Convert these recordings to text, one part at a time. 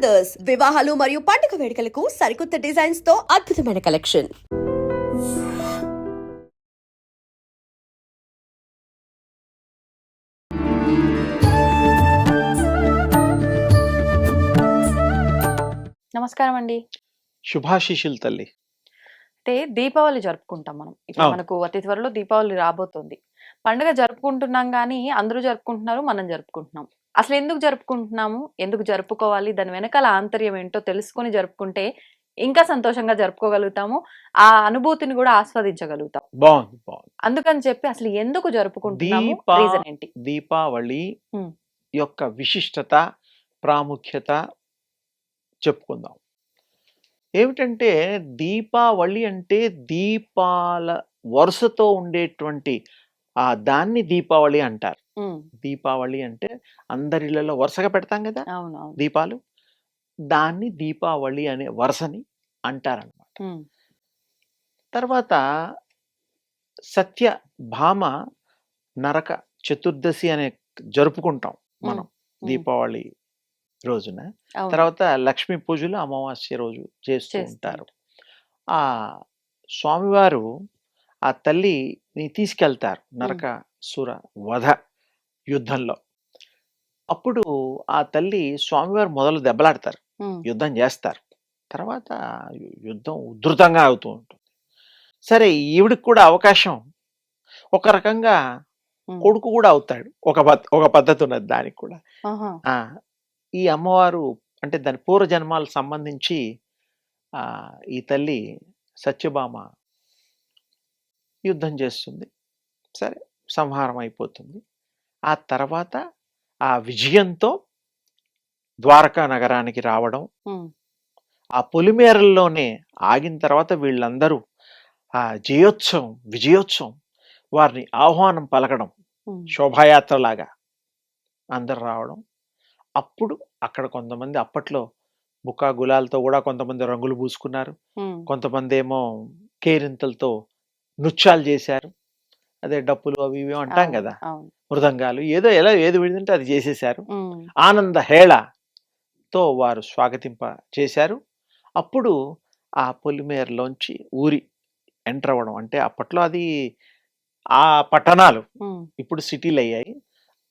Brothers వివాహాలు మరియు పండుగ వేడుకలకు సరికొత్త డిజైన్స్తో అద్భుతమైన కలెక్షన్ నమస్కారం అండి. శుభాశిషులు తల్లి. అంటే దీపావళి జరుపుకుంటాం మనం. ఇప్పుడు. మనకు అతి త్వరలో దీపావళి రాబోతుంది. పండుగ జరుపుకుంటున్నాం కానీ అందరూ జరుపుకుంటున్నారు మనం జరుపుకుంటున్నాం. అసలు ఎందుకు జరుపుకుంటున్నాము? ఎందుకు జరుపుకోవాలి? దాని వెనకాల ఆంతర్యం ఏంటో తెలుసుకొని జరుపుకుంటే ఇంకా సంతోషంగా జరుపుకోగలుగుతాము. ఆ అనుభూతిని కూడా ఆస్వాదించగలుగుతాం. బాగుంది బాగుంది. అందుకని చెప్పి అసలు ఎందుకు జరుపుకుంటున్నాము? రీజన్ ఏంటి? దీపావళి. యొక్క విశిష్టత ప్రాముఖ్యత చెప్పుకుందాం. ఏమిటంటే దీపావళి అంటే దీపాల వరుసతో ఉండేటువంటి ఆ దాన్ని దీపావళి అంటారు. ఉమ్, దీపావళి అంటే అందరిళ్ళలో వరుసగా పెడతాం కదా! అవును అవును దీపాలు. దాన్ని దీపావళి అనే వరుసని అంటారనమాట. ఉమ్, తర్వాత సత్య భామ నరక చతుర్దశి అనే జరుపుకుంటాం మనం ఉమ్, దీపావళి రోజున. అవును. తర్వాత లక్ష్మీ పూజలు అమావాస్య రోజు చేస్తూ చేస్తూ ఉంటారు. ఆ స్వామివారు ఆ తల్లిని తీసుకెళ్తారు నరక సుర వధ. యుద్ధంలో. అప్పుడు ఆ తల్లి స్వామివారు మొదలు దెబ్బలాడతారు. యుద్ధం చేస్తారు. తర్వాత యు- యుద్ధం ఉధృతంగా అవుతూ ఉంటుంది. సరే ఈవిడికి కూడా అవకాశం. ఒక రకంగా కొడుకు కూడా అవుతాడు. ఒక పద్ ఒక పద్ధతి ఉన్నది దానికి కూడా. ఆహా, ఆ ఈ అమ్మవారు అంటే దాని పూర్వజన్మాలకు సంబంధించి ఆ ఈ తల్లి సత్యభామ యుద్ధం చేస్తుంది. సరే సంహారం అయిపోతుంది. ఆ తర్వాత ఆ విజయంతో ద్వారకా నగరానికి రావడం. ఆ పొలిమేరల్లోనే ఆగిన తర్వాత వీళ్ళందరూ ఆ జయోత్సవం విజయోత్సవం వారిని ఆహ్వానం పలకడం. శోభాయాత్రలాగా అందరు రావడం. అప్పుడు అక్కడ కొంతమంది అప్పట్లో బుక్కా గులాలతో కూడా కొంతమంది రంగులు పూసుకున్నారు. కొంతమంది ఏమో కేరింతలతో నృత్యాలు చేశారు. అదే డప్పులు అవి ఇవి అంటాం కదా! మృదంగాలు. ఏదో ఎలా ఏది విడిందంటే అది చేసేశారు. ఆనంద హేళతో వారు స్వాగతింప చేశారు. అప్పుడు ఆ పొలిమేరలోంచి ఊరి ఎంటర్ అవ్వడం అంటే అప్పట్లో అది ఆ పట్టణాలు ఇప్పుడు సిటీలు అయ్యాయి.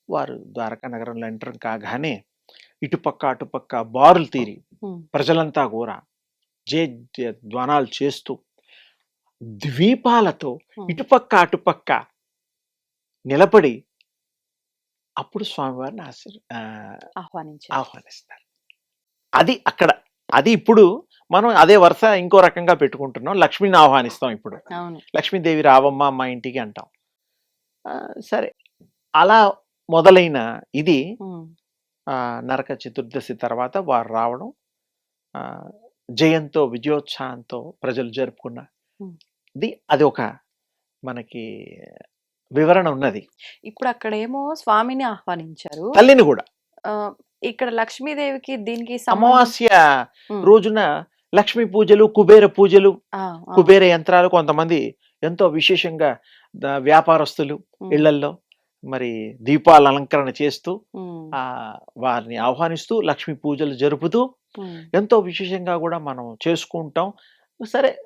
వారు ద్వారకా నగరంలో ఎంటర్ కాగానే ఇటుపక్క అటుపక్క బారులు తీరి ప్రజలంతా కూడా జే ధ్వానాలు చేస్తూ ద్వీపాలతో. ఇటుపక్క అటుపక్క నిలబడి అప్పుడు స్వామివారిని ఆశీర్ ఆహ్వానించారు. ఆహ్వానిస్తారు. అది అక్కడ అది ఇప్పుడు మనం అదే వరుస ఇంకో రకంగా పెట్టుకుంటున్నాం. లక్ష్మిని ఆహ్వానిస్తాం ఇప్పుడు. లక్ష్మీదేవి రావమ్మ మా ఇంటికి అంటాం. సరే. అలా మొదలైన ఇది నరక చతుర్దశి తర్వాత వారు రావడం జయంతో విజయోత్సాహంతో ప్రజలు జరుపుకున్న ఇది అది ఒక మనకి వివరణ ఉన్నది. ఇప్పుడు అక్కడేమో స్వామిని ఆహ్వానించారు. తల్లిని కూడా. ఇక్కడ లక్ష్మీదేవికి దీనికి అమావాస్య రోజున లక్ష్మీ పూజలు కుబేర పూజలు కుబేర యంత్రాలు కొంతమంది ఎంతో విశేషంగా ద- వ్యాపారస్తులు ఇళ్ళల్లో మరి దీపాల అలంకరణ చేస్తూ ఆ వారిని ఆహ్వానిస్తూ లక్ష్మీ పూజలు జరుపుతూ ఎంతో విశేషంగా కూడా మనం చేసుకుంటాం. సరే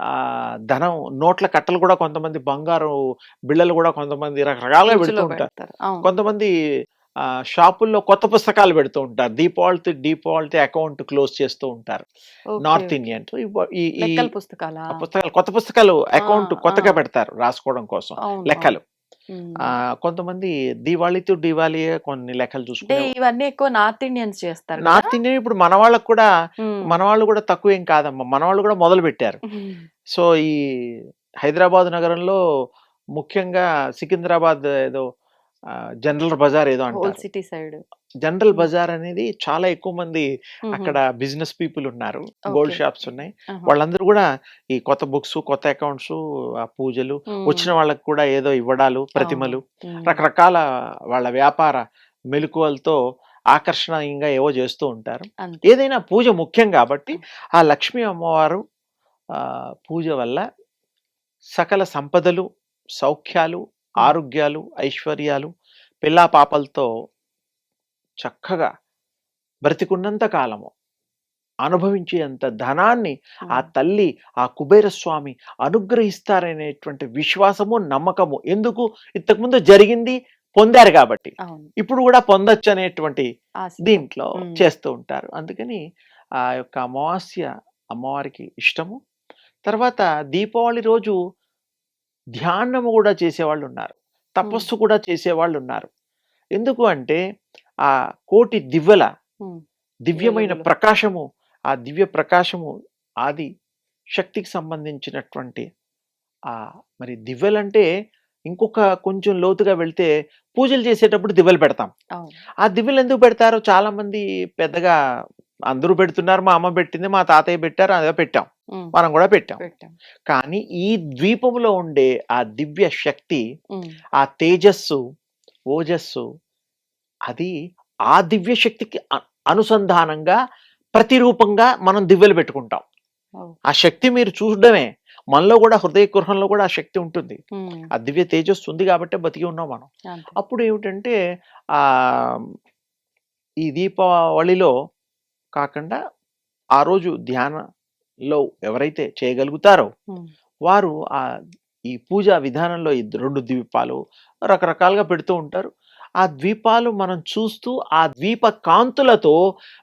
ఆ ధనం నోట్ల కట్టలు కూడా కొంతమంది బంగారు బిళ్ళలు కూడా కొంతమంది రకరకాలుగా పెడుతూ ఉంటారు. కొంతమంది ఆ, షాపుల్లో కొత్త పుస్తకాలు పెడుతూ ఉంటారు. దీపావళి దీపావళి అకౌంట్ క్లోజ్ చేస్తూ ఉంటారు. నార్త్. ఇండియన్ పుస్తకాలా? కొత్త పుస్తకాలు అకౌంట్ కొత్తగా. పెడతారు రాసుకోవడం కోసం. లెక్కలు. కొంతమంది దివాళీ టు దివాళీ కొన్ని లెక్కలు అంటే చూసుకునే ఇవన్నీ ఎక్కువ నార్త్ ఇండియన్స్ చేస్తారు? నార్త్ ఇండియన్ ఇప్పుడు మన వాళ్ళకు కూడా మన వాళ్ళు కూడా తక్కువ ఏం కాదమ్మా. మన వాళ్ళు కూడా మొదలు పెట్టారు. సో ఈ హైదరాబాద్ నగరంలో ముఖ్యంగా సికింద్రాబాద్ ఏదో జనరల్ బజార్ ఏదో అంటారు. City side. జనరల్. బజార్ అనేది చాలా ఎక్కువ మంది అక్కడ బిజినెస్ పీపుల్ ఉన్నారు. గోల్డ్. షాప్స్ ఉన్నాయి. వాళ్ళందరూ కూడా ఈ కొత్త బుక్స్ కొత్త అకౌంట్స్ ఆ పూజలు వచ్చిన వాళ్ళకి కూడా ఏదో ఇవ్వడాలు ప్రతిమలు రకరకాల వాళ్ళ వ్యాపార మెలకువలతో ఆకర్షణీయంగా ఏవో చేస్తూ ఉంటారు. ఏదైనా పూజ ముఖ్యం కాబట్టి ఆ లక్ష్మీ అమ్మవారు ఆ, పూజ వల్ల సకల సంపదలు సౌఖ్యాలు ఆరోగ్యాలు ఐశ్వర్యాలు పిల్లా పాపలతో చక్కగా బ్రతికున్నంత కాలము అనుభవించేంత ధనాన్ని ఆ తల్లి ఆ కుబేర స్వామి అనుగ్రహిస్తారనేటువంటి విశ్వాసము నమ్మకము ఎందుకు ఇంతకుముందు జరిగింది పొందారు కాబట్టి. ఇప్పుడు కూడా పొందొచ్చు అనేటువంటి. దీంట్లో. చేస్తూ ఉంటారు. అందుకని ఆ యొక్క అమావాస్య అమ్మవారికి ఇష్టము. తర్వాత దీపావళి రోజు ధ్యానము కూడా చేసేవాళ్ళు ఉన్నారు తపస్సు కూడా చేసేవాళ్ళు ఉన్నారు ఎందుకు అంటే ఆ కోటి దివ్వెల దివ్యమైన. ప్రకాశము ఆ దివ్య ప్రకాశము ఆది శక్తికి సంబంధించినటువంటి ఆ మరి దివ్యలంటే ఇంకొక కొంచెం లోతుగా వెళ్తే పూజలు చేసేటప్పుడు దివ్యలు పెడతాం. ఆ దివ్యలు ఎందుకు పెడతారో చాలా మంది పెద్దగా అందరూ పెడుతున్నారు మా అమ్మ పెట్టింది మా తాతయ్య పెట్టారు అదే పెట్టాం. మనం కూడా పెట్టాం. కానీ ఈ ద్వీపంలో ఉండే ఆ దివ్య శక్తి ఆ తేజస్సు ఓజస్సు అది ఆ దివ్య శక్తికి అనుసంధానంగా ప్రతిరూపంగా మనం దివ్యలు పెట్టుకుంటాం. ఆ శక్తి మీరు చూడడమే. మనలో కూడా హృదయ గృహంలో కూడా ఆ శక్తి ఉంటుంది. ఆ దివ్య తేజస్సు ఉంది కాబట్టి బతికి ఉన్నాం మనం. అప్పుడు ఏమిటంటే ఆ ఈ దీపావళిలో కాకుండా ఆ రోజు ధ్యానంలో ఎవరైతే చేయగలుగుతారో వారు ఆ ఈ పూజా విధానంలో ఈ రెండు ద్వీపాలు రకరకాలుగా పెడుతూ ఉంటారు. ఆ ద్వీపాలు మనం చూస్తూ ఆ ద్వీప కాంతులతో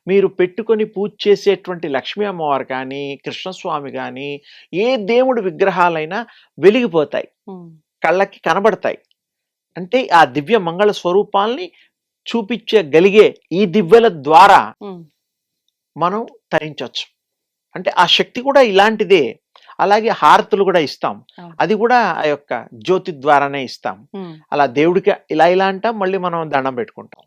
మీరు పెట్టుకొని పూజ చేసేటువంటి లక్ష్మీ అమ్మవారు కానీ కృష్ణస్వామి కానీ ఏ దేవుడి విగ్రహాలైనా వెలిగిపోతాయి. కళ్ళకి కనబడతాయి. అంటే ఆ దివ్య మంగళ స్వరూపాల్ని చూపించగలిగే ఈ దివ్యల ద్వారా మనం తరించవచ్చు. అంటే ఆ శక్తి కూడా ఇలాంటిదే. అలాగే హారతులు కూడా ఇస్తాం. అది కూడా ఆ యొక్క జ్యోతి ద్వారానే ఇస్తాం. అలా దేవుడికి ఇలా ఇలా అంటాం మళ్ళీ మనం దండం పెట్టుకుంటాం.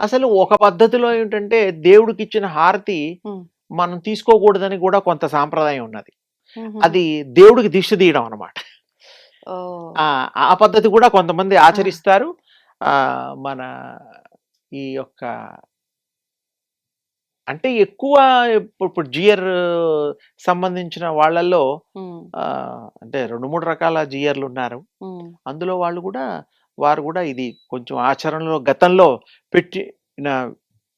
అసలు ఒక పద్ధతిలో ఏంటంటే దేవుడికి ఇచ్చిన హారతి మనం తీసుకోకూడదని కూడా కొంత సాంప్రదాయం ఉన్నది. అది దేవుడికి దిష్టి తీయడం అనమాట ఆ పద్ధతి కూడా కొంతమంది ఆచరిస్తారు. ఆ మన ఈ యొక్క అంటే ఎక్కువ ఇప్పుడు జియర్ సంబంధించిన వాళ్ళల్లో అంటే రెండు మూడు రకాల జియర్లు ఉన్నారు. అందులో వాళ్ళు కూడా వారు కూడా ఇది కొంచెం ఆచరణలో గతంలో పెట్టిన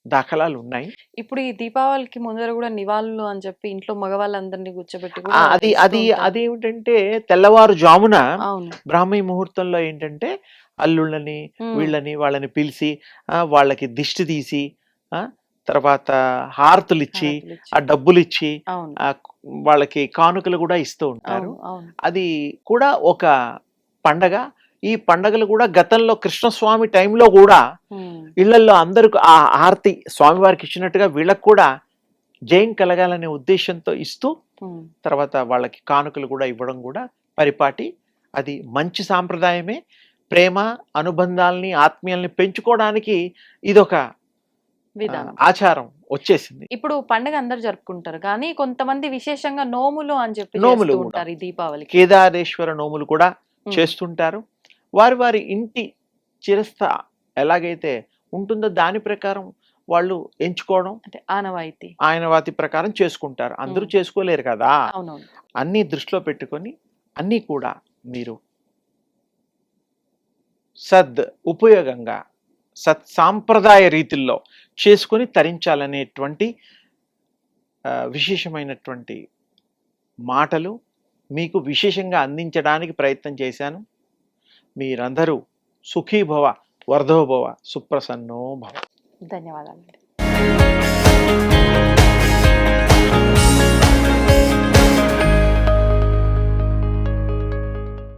దాఖలాలు ఉన్నాయి. ఇప్పుడు ఈ దీపావళికి ముందర కూడా నివాళులు అని చెప్పి ఇంట్లో మగవాళ్ళందరినీ కూర్చోబెట్టి అది అది. అదేమిటంటే తెల్లవారుజామున అవును. బ్రాహ్మీ ముహూర్తంలో ఏంటంటే అల్లుళ్ళని వీళ్ళని వాళ్ళని పిలిచి వాళ్ళకి దిష్టి తీసి ఆ, తర్వాత హారతులు ఇచ్చి. ఆ డబ్బులు ఇచ్చి వాళ్ళకి కానుకలు కూడా ఇస్తూ ఉంటారు. అది కూడా ఒక పండగ. ఈ పండగలు కూడా గతంలో కృష్ణస్వామి టైంలో కూడా ఇళ్ళలో అందరికి ఆ హారతి స్వామివారికి ఇచ్చినట్టుగా వీళ్ళకు కూడా జయం కలగాలనే ఉద్దేశంతో ఇస్తూ తర్వాత వాళ్ళకి కానుకలు కూడా ఇవ్వడం కూడా పరిపాటి. అది మంచి సాంప్రదాయమే. ప్రేమ అనుబంధాలని ఆత్మీయాల్ని పెంచుకోవడానికి ఇదొక ఆచారం వచ్చేసింది. ఇప్పుడు పండుగ అందరు జరుపుకుంటారు కానీ కొంతమంది విశేషంగా నోములు అని చెప్పి నోములు. ఉంటారు ఈ దీపావళికి. కేదారేశ్వర నోములు కూడా చేస్తుంటారు. వారి వారి ఇంటి చిరస్థ ఎలాగైతే ఉంటుందో దాని ప్రకారం వాళ్ళు ఎంచుకోవడం అంటే ఆనవాయితీ. ఆయన వాతి ప్రకారం చేసుకుంటారు. అందరూ. చేసుకోలేరు కదా. అన్నీ దృష్టిలో పెట్టుకొని అన్నీ కూడా మీరు సద్ ఉపయోగంగా సత్ సాంప్రదాయ రీతిల్లో చేసుకొని తరించాలనేటువంటి విశేషమైనటువంటి మాటలు మీకు విశేషంగా అందించడానికి ప్రయత్నం చేశాను. మీరందరూ సుఖీభవ వర్ధోభవ సుప్రసన్నో భవ. ధన్యవాదాలు